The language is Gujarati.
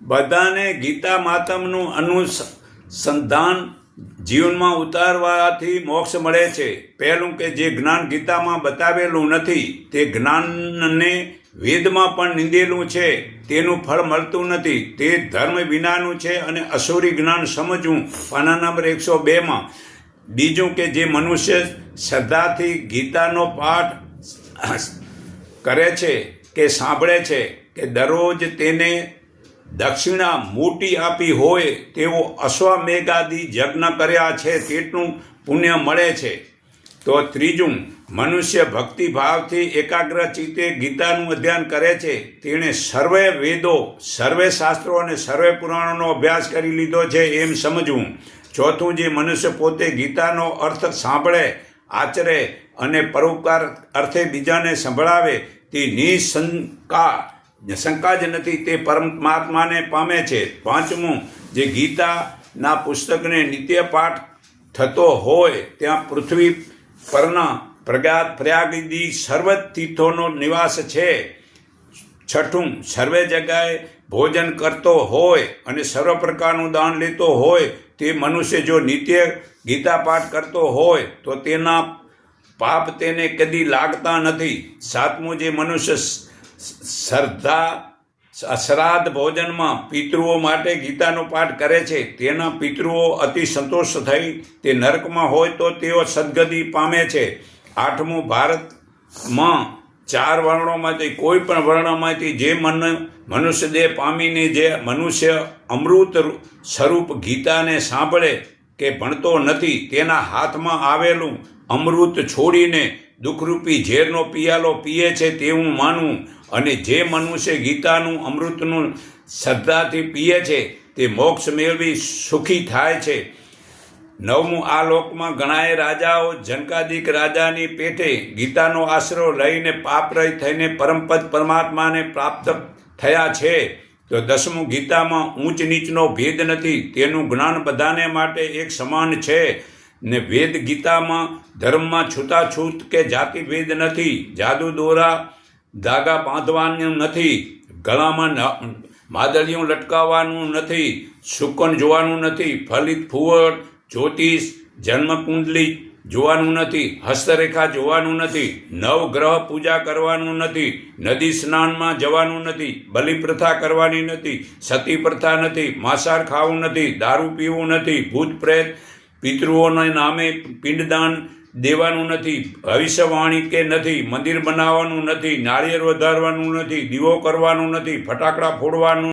બધાને ગીતા માતમનું અનુસંધાન જીવનમાં ઉતારવાથી મોક્ષ મળે છે. પહેલું કે જે જ્ઞાન ગીતામાં બતાવેલું નથી, તે જ્ઞાનને વેદમાં પણ નિંદેલું છે. તેનું ફળ મળતું નથી. તે ધર્મ વિનાનું છે અને અસુરી જ્ઞાન સમજવું. પાના નંબર એકસો બેમાં, બીજું કે જે મનુષ્ય શ્રદ્ધાથી ગીતાનો પાઠ કરે છે કે સાંભળે છે કે દરરોજ તેને દક્ષિણા મોટી આપી હોય તેવો અશ્વમેઘાદી યજ્ઞ કર્યા છે તેટલું પુણ્ય મળે છે. તો ત્રીજું, મનુષ્ય ભક્તિભાવથી એકાગ્ર ચિત્તે ગીતાનું અધ્યયન કરે છે. તેણે સર્વે વેદો, સર્વે શાસ્ત્રો અને સર્વે પુરાણોનો અભ્યાસ કરી લીધો છે એમ સમજવું. ચોથું, જે મનુષ્ય પોતે ગીતાનો અર્થ સાંભળે, આચરે અને પરોપકાર અર્થે બીજાને સંભળાવે, તે નિશંકા શંકા જ નથી, તે પરમાત્માને પામે છે. પાંચમું, જે ગીતાના પુસ્તકને નિત્ય પાઠ થતો હોય, ત્યાં પૃથ્વી પરના પ્રગાત પ્રયાગદી સર્વ તીર્થોનો નિવાસ છે. છઠ્ઠું, સર્વે જગાએ ભોજન કરતો હોય અને સર્વ પ્રકારનું દાન લેતો હોય, તે મનુષ્ય જો નિત્ય ગીતા પાઠ કરતો હોય, તો તેના પાપ તેને કદી લાગતા નથી. સાતમું, જે મનુષ્ય શ્રદ્ધા, અશ્રાદ્ધ ભોજનમાં પિતૃઓ માટે ગીતાનો પાઠ કરે છે. તેના પિતૃઓ અતિ સંતોષ થઈ, તે નરકમાં હોય તો તેઓ સદગતિ પામે છે. આઠમું ભારતમાં ચાર વર્ણોમાંથી, કોઈ પણ વર્ણમાંથી જે મન મનુષ્ય દેહ પામીને જે મનુષ્ય અમૃત સ્વરૂપ ગીતાને સાંભળે કે ભણતો નથી, તેના હાથમાં આવેલું અમૃત છોડીને દુઃખરૂપી ઝેરનો પિયાલો પીએ છે તેવું માનવું અને જે મનુષ્ય ગીતાનું, અમૃતનું શ્રદ્ધાથી પીએ છે, તે મોક્ષ મેળવી સુખી થાય છે. નવમું, આ લોકમાં ઘણાએ રાજાઓ, જનકાદિક રાજાની પેટે ગીતાનો આશરો લઈને પાપરય થઈને પરમપદ પરમાત્માને પ્રાપ્ત થયા છે. તો દસમું, ગીતામાં ઊંચ નીચનો ભેદ નથી, તેનું જ્ઞાન બધાને માટે એક સમાન છે. ને વેદ ગીતામાં ધર્મમાં છૂતાછૂત કે જાતિ ભેદ નથી જાદુ દોરા ધાગા બાંધવાનું નથી, ગળામાં ન- લટકાવવાનું નથી, શુકન જોવાનું નથી, ફલિત ફુવડ જ્યોતિષ, જન્મકુંડલી જોવાનું નથી, હસ્તરેખા જોવાનું નથી નવગ્રહ પૂજા કરવાનું નથી, નદી સ્નાનમાં જવાનું નથી બલિ પ્રથા કરવાની નથી સતી પ્રથા નથી, માંસાહાર ખાવું નથી, દારૂ પીવું નથી, ભૂત પ્રેત, પિતૃઓના નામે પિંડદાન દેવાનું નથી, ભવિષ્યવાણી કે નથી, મંદિર બનાવવાનું નથી, નાળિયેર વધારવાનું નથી, દીવો કરવાનું નથી, ફટાકડા ફોડવાનું